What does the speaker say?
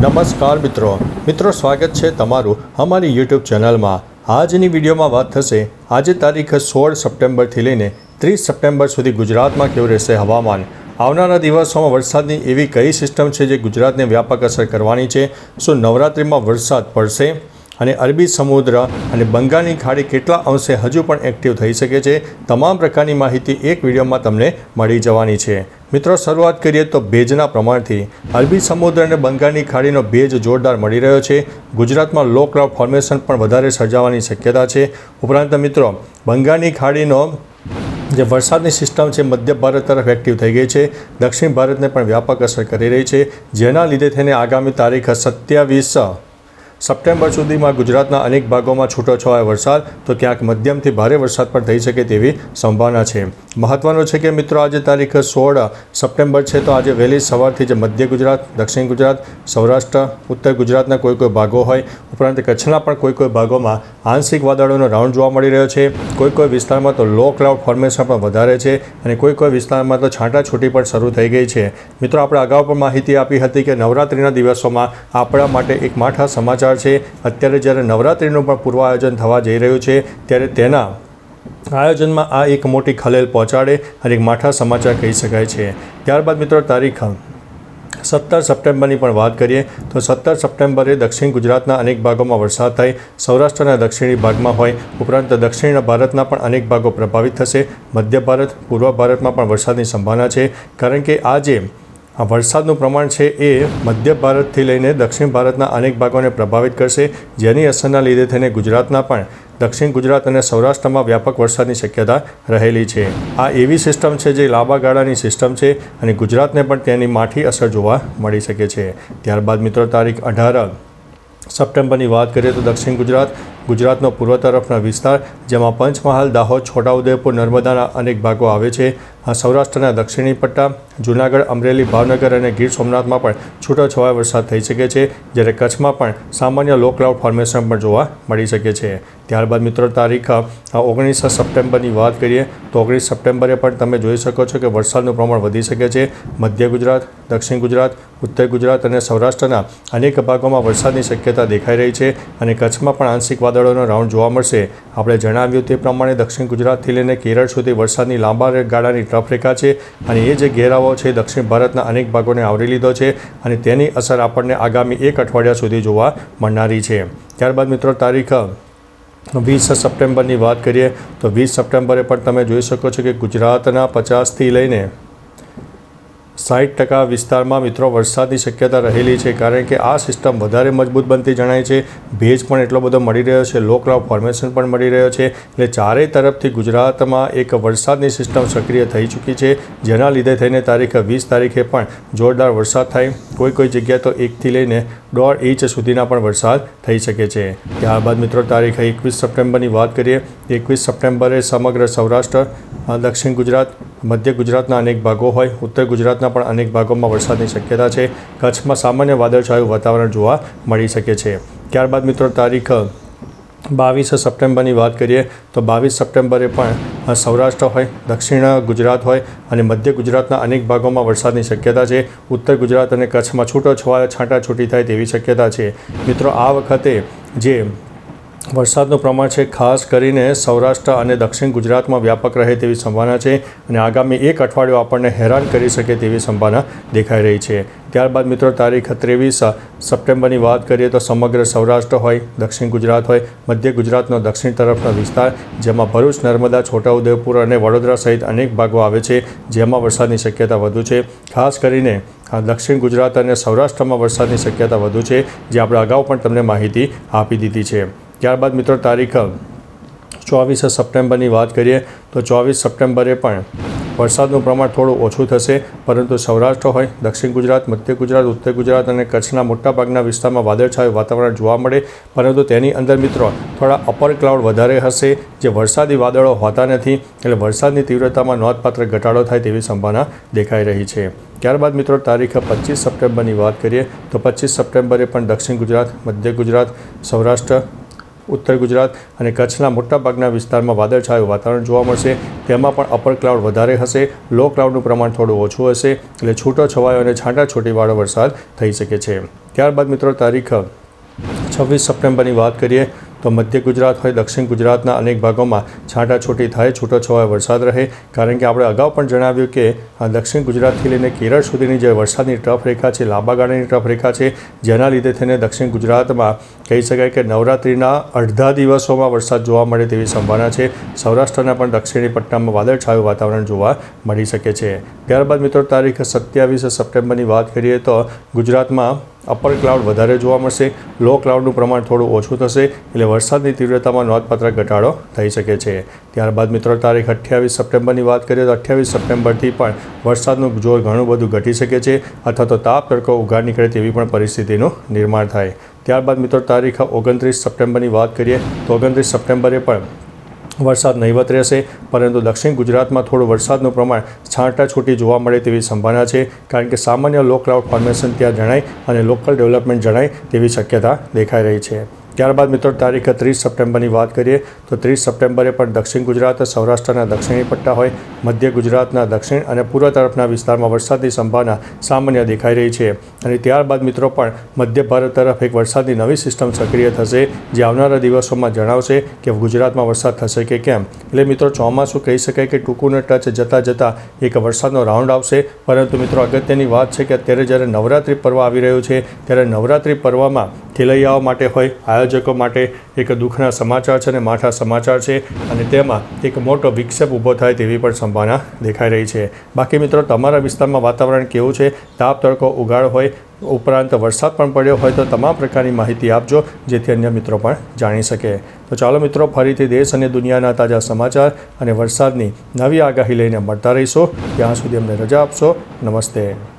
નમસ્કાર મિત્રો. મિત્રો, સ્વાગત છે તમારું અમારી યુટ્યુબ ચેનલમાં. આજની વિડીયોમાં વાત થશે, આજે તારીખ સોળ સપ્ટેમ્બરથી લઈને ત્રીસ સપ્ટેમ્બર સુધી ગુજરાતમાં કેવું રહેશે હવામાન? આવનારા દિવસોમાં વરસાદની એવી કઈ સિસ્ટમ છે જે ગુજરાતને વ્યાપક અસર કરવાની છે? શું નવરાત્રિમાં વરસાદ પડશે? અને અરબી સમુદ્ર અને બંગાળની ખાડી કેટલા અંશે હજુ પણ એક્ટિવ થઈ શકે છે, તમામ પ્રકારની માહિતી એક વિડીયોમાં તમને મળી જવાની છે. મિત્રો, શરૂઆત કરીએ તો ભેજના પ્રમાણથી. અરબી સમુદ્ર અને બંગાળની ખાડીનો ભેજ જોરદાર મળી રહ્યો છે. ગુજરાતમાં લો ક્લાઉડ ફોર્મેશન પણ વધારે સર્જાવાની શક્યતા છે. ઉપરાંત મિત્રો, બંગાળની ખાડીનો જે વરસાદની સિસ્ટમ છે, મધ્ય ભારત તરફ એક્ટિવ થઈ ગઈ છે. દક્ષિણ ભારતને પણ વ્યાપક અસર કરી રહી છે. જેના લીધે થઈને આગામી તારીખ સત્યાવીસ સપ્ટેમ્બર સુધીમાં ગુજરાતના અનેક ભાગોમાં છૂટોછવાયો વરસાદ, તો ક્યાંક મધ્યમથી ભારે વરસાદ પણ થઈ શકે તેવી સંભાવના છે. મહત્વનું છે કે મિત્રો, આજે તારીખ સોળ સપ્ટેમ્બર છે, તો આજે વહેલી સવારથી જે મધ્ય ગુજરાત, દક્ષિણ ગુજરાત, સૌરાષ્ટ્ર, ઉત્તર ગુજરાતના કોઈ કોઈ ભાગો હોય. ઉપરાંત કચ્છના પણ કોઈ કોઈ ભાગોમાં આંશિક વાદળોનો રાઉન્ડ જોવા મળી રહ્યો છે. કોઈ કોઈ વિસ્તારમાં તો લો ક્લાઉડ ફોર્મેશન પણ વધારે છે અને કોઈ કોઈ વિસ્તારમાં તો છાંટાછૂટી પણ શરૂ થઈ ગઈ છે. મિત્રો, આપણે અગાઉ પણ માહિતી આપી હતી કે નવરાત્રિના દિવસોમાં આપણા માટે એક માઠા સમાચાર છે. અત્યારે જ્યારે નવરાત્રિનું પણ પૂર્વ આયોજન થવા જઈ રહ્યું છે, ત્યારે તેના આયોજનમાં આ એક મોટી ખલેલ પહોંચાડે અને એક માઠા સમાચાર કહી શકાય છે. ત્યારબાદ મિત્રો, તારીખ સત્તર સપ્ટેમ્બરની પણ વાત કરીએ, તો સત્તર સપ્ટેમ્બરે દક્ષિણ ગુજરાતના અનેક ભાગોમાં વરસાદ થાય સૌરાષ્ટ્રના દક્ષિણી ભાગમાં હોય, ઉપરાંત દક્ષિણ ભારતના પણ અનેક ભાગો પ્રભાવિત થશે. મધ્ય ભારત, પૂર્વ ભારતમાં પણ વરસાદની સંભાવના છે, કારણ કે આજે વરસાદનું પ્રમાણ છે એ મધ્ય ભારતથી લઈને દક્ષિણ ભારતના અનેક ભાગોને પ્રભાવિત કરશે. જેની અસરના લીધે થઈને ગુજરાતના પણ દક્ષિણ ગુજરાત અને સૌરાષ્ટ્રમાં વ્યાપક વરસાદની શક્યતા રહેલી છે. આ એવી સિસ્ટમ છે જે લાંબા ગાળાની સિસ્ટમ છે અને ગુજરાતને પણ તેની માઠી અસર જોવા મળી શકે છે. ત્યારબાદ મિત્રો, તારીખ અઢાર સપ્ટેમ્બરની વાત કરીએ તો દક્ષિણ ગુજરાત, ગુજરાતનો પૂર્વ તરફના વિસ્તાર, જેમાં પંચમહાલ, દાહોદ, છોટાઉદેપુર, નર્મદાના અનેક ભાગો આવે છે. આ સૌરાષ્ટ્રના દક્ષિણી પટ્ટા, જૂનાગઢ, અમરેલી, ભાવનગર અને ગીર સોમનાથમાં પણ છૂટોછવાયો વરસાદ થઈ શકે છે, જ્યારે કચ્છમાં પણ સામાન્ય લો ક્લાઉડ ફોર્મેશન પણ જોવા મળી શકે છે. ત્યારબાદ મિત્રો, તારીખ ઓગણીસ સપ્ટેમ્બરની વાત કરીએ, તો ઓગણીસ સપ્ટેમ્બરે પણ તમે જોઈ શકો છો કે વરસાદનું પ્રમાણ વધી શકે છે. મધ્ય ગુજરાત, દક્ષિણ ગુજરાત, ઉત્તર ગુજરાત અને સૌરાષ્ટ્રના અનેક ભાગોમાં વરસાદની શક્યતા દેખાઈ રહી છે અને કચ્છમાં પણ આંશિક વાદળોનો રાઉન્ડ જોવા મળશે. આપણે જણાવ્યું તે પ્રમાણે દક્ષિણ ગુજરાતથી લઈને કેરળ સુધી વરસાદની લાંબા ગાળાની ટ્રફ રેખા છે અને એ જે ઘેરાવો છે, દક્ષિણ ભારતના અનેક ભાગોને આવરી લીધો છે અને તેની અસર આપણને આગામી એક અઠવાડિયા સુધી જોવા મળનારી છે. ત્યારબાદ મિત્રો, તારીખ વીસ સપ્ટેમ્બરની વાત કરીએ તો વીસ સપ્ટેમ્બરે પણ તમે જોઈ શકો છો કે ગુજરાતના પચાસથી લઈને સાઠ ટકા વિસ્તારમાં મિત્રો વરસાદની શક્યતા રહેલી છે, કારણ કે આ સિસ્ટમ વધારે મજબૂત બનતી જણાય છે. ભેજ પણ એટલો બધો મળી રહ્યો છે લો ક્લાઉડ ફોર્મેશન પણ મળી રહ્યો છે એટલે ચારેય તરફથી ગુજરાતમાં એક વરસાદની સિસ્ટમ સક્રિય થઈ ચૂકી છે, જેના લીધે થઈને તારીખ વીસ તારીખે પણ જોરદાર વરસાદ થાય. કોઈ કોઈ જગ્યાએ તો એકથી લઈને દોઢ ઇંચ સુધીના પણ વરસાદ થઈ શકે છે. ત્યારબાદ મિત્રો તારીખ એકવીસ સપ્ટેમ્બરની વાત કરીએ. એકવીસ સપ્ટેમ્બરે સમગ્ર સૌરાષ્ટ્ર, દક્ષિણ ગુજરાત મધ્ય ગુજરાતના અનેક ભાગો હોય, ઉત્તર ગુજરાતના પણ અનેક ભાગોમાં વરસાદની શક્યતા છે. કચ્છમાં સામાન્ય વાદળછાયું વાતાવરણ જોવા મળી શકે છે. ત્યારબાદ મિત્રો, તારીખ બાવીસ સપ્ટેમ્બરની વાત કરીએ, તો બાવીસ સપ્ટેમ્બરે પણ સૌરાષ્ટ્ર હોય, દક્ષિણ ગુજરાત હોય અને મધ્ય ગુજરાતના અનેક ભાગોમાં વરસાદની શક્યતા છે. ઉત્તર ગુજરાત અને કચ્છમાં છૂટો છવાયો છાંટાછૂટી થાય તેવી શક્યતા છે. મિત્રો, આ વખતે જે વરસાદનું પ્રમાણ છે ખાસ કરીને સૌરાષ્ટ્ર અને દક્ષિણ ગુજરાતમાં વ્યાપક રહે તેવી સંભાવના છે અને આગામી એક અઠવાડિયું આપણને હેરાન કરી શકે તેવી સંભાવના દેખાઈ રહી છે. ત્યારબાદ મિત્રો, તારીખ ત્રેવીસ સપ્ટેમ્બરની વાત કરીએ તો સમગ્ર સૌરાષ્ટ્ર હોય, દક્ષિણ ગુજરાત હોય, મધ્ય ગુજરાતનો દક્ષિણ તરફનો વિસ્તાર, જેમાં ભરૂચ, નર્મદા, છોટાઉદેપુર અને વડોદરા સહિત અનેક ભાગો આવે છે, જેમાં વરસાદની શક્યતા વધુ છે. ખાસ કરીને આ દક્ષિણ ગુજરાત અને સૌરાષ્ટ્રમાં વરસાદની શક્યતા વધુ છે, જે આપણે અગાઉ પણ તમને માહિતી આપી દીધી છે. ત્યારબાદ મિત્રો તારીખ ચોવીસ સપ્ટેમ્બરની વાત કરીએ, તો ચોવીસ સપ્ટેમ્બરે પણ વરસાદનું પ્રમાણ થોડું ઓછું થશે, પરંતુ સૌરાષ્ટ્ર હોય, દક્ષિણ ગુજરાત, મધ્ય ગુજરાત, ઉત્તર ગુજરાત અને કચ્છના મોટાભાગના વિસ્તારમાં વાદળછાયું વાતાવરણ જોવા મળે, પરંતુ તેની અંદર મિત્રો થોડા અપર ક્લાઉડ વધારે હશે, જે વરસાદી વાદળો હોતા નથી, એટલે વરસાદની તીવ્રતામાં નોંધપાત્ર ઘટાડો થાય તેવી સંભાવના દેખાઈ રહી છે. ત્યારબાદ મિત્રો તારીખ, પચીસ સપ્ટેમ્બરની વાત કરીએ, તો પચીસ સપ્ટેમ્બરે પણ દક્ષિણ ગુજરાત, મધ્ય ગુજરાત, સૌરાષ્ટ્ર ઉત્તર ગુજરાત અને કચ્છના મોટાભાગના વિસ્તારમાં વાદળછાયું વાતાવરણ જોવા મળશે. તેમાં પણ અપર ક્લાઉડ વધારે હશે. લો ક્લાઉડનું પ્રમાણ થોડું ઓછું હશે એટલે છૂટો છવાયો અને છાંટાછૂટીવાળો વરસાદ થઈ શકે છે. ત્યારબાદ મિત્રો તારીખ છવ્વીસ સપ્ટેમ્બરની વાત કરીએ તો મધ્ય ગુજરાત હોય, દક્ષિણ ગુજરાતના અનેક ભાગોમાં છાંટાછૂટી થાય, છૂટોછવાયો વરસાદ રહે. કારણ કે આપણે અગાઉ પણ જણાવ્યું કે દક્ષિણ ગુજરાતથી લઈને કેરળ સુધીની જે વરસાદની ટ્રફ રેખા છે, લાંબા ગાળાની ટફ રેખા છે, જેના લીધે થઈને દક્ષિણ ગુજરાતમાં કહી શકાય કે નવરાત્રિના અડધા દિવસોમાં વરસાદ જોવા મળે તેવી સંભાવના છે. સૌરાષ્ટ્રના પણ દક્ષિણી પટ્ટામાં વાદળછાયું વાતાવરણ જોવા મળી શકે છે. ત્યારબાદ મિત્રો, તારીખ સત્યાવીસ સપ્ટેમ્બરની વાત કરીએ તો ગુજરાતમાં અપર ક્લાઉડ વધારે જોવા મળશે, લો ક્લાઉડનું પ્રમાણ થોડું ઓછું થશે, એટલે વરસાદની તીવ્રતામાં નોંધપાત્ર ઘટાડો થઈ શકે છે. ત્યારબાદ મિત્રો, તારીખ અઠ્યાવીસ સપ્ટેમ્બરની વાત કરીએ તો અઠ્યાવીસ સપ્ટેમ્બરથી પણ વરસાદનું જોર ઘણું બધું ઘટી શકે છે, અથવા તો તાપ તડકો ઉઘાડ નીકળે તેવી પણ પરિસ્થિતિનું નિર્માણ થાય. ત્યારબાદ મિત્રો, તારીખ ઓગણત્રીસ સપ્ટેમ્બરની વાત કરીએ તો ઓગણત્રીસ સપ્ટેમ્બરે પણ વરસાદ નહીવત રહેશે, પરંતુ દક્ષિણ ગુજરાતમાં થોડું વરસાદનું પ્રમાણ છાંટાછૂટી જોવા મળે તેવી સંભાવના છે, કારણ કે સામાન્ય લો ક્લાઉડ ફોર્મેશન ત્યાં જણાય અને લોકલ ડેવલપમેન્ટ જણાય તેવી શક્યતા દેખાઈ રહી છે. ત્યારબાદ મિત્રો તારીખ ત્રીસ સપ્ટેમ્બરની વાત કરીએ તો ત્રીસ સપ્ટેમ્બરે પણ દક્ષિણ ગુજરાત, સૌરાષ્ટ્રના દક્ષિણી પટ્ટા હોય, મધ્ય ગુજરાતના દક્ષિણ અને પૂર્વ તરફના વિસ્તારમાં વરસાદની સંભાવના સામાન્ય દેખાઈ રહી છે. અને ત્યારબાદ મિત્રો પણ મધ્ય ભારત તરફ એક વરસાદની નવી સિસ્ટમ સક્રિય થશે, જે આવનારા દિવસોમાં જણાવશે કે ગુજરાતમાં વરસાદ થશે કે કેમ. એટલે મિત્રો ચોમાસું કહી શકાય કે ટૂંકુને ટચ જતાં જતાં એક વરસાદનો રાઉન્ડ આવશે. પરંતુ મિત્રો અગત્યની વાત છે કે અત્યારે જ્યારે નવરાત્રિ પર્વ આવી રહ્યું છે, ત્યારે નવરાત્રિ પર્વમાં ખેલૈયાઓ માટે હોય, આયોજકો માટે એક દુઃખના સમાચાર છે અને માઠા સમાચાર છે અને તેમાં એક મોટો વિક્ષેપ ઊભો થાય તેવી પણ સંભાવના દેખાઈ રહી છે. બાકી મિત્રો, તમારા વિસ્તારમાં વાતાવરણ કેવું છે? તાપ, તડકો, ઉગાડ હોય, ઉપરાંત વરસાદ પણ પડ્યો હોય તો તમામ પ્રકારની માહિતી આપજો, જેથી અન્ય મિત્રો પણ જાણી શકે. તો ચાલો મિત્રો, ફરીથી દેશ અને દુનિયાના તાજા સમાચાર અને વરસાદની નવી આગાહી લઈને મળતા રહીશો. ત્યાં સુધી અમને રજા આપશો. નમસ્તે.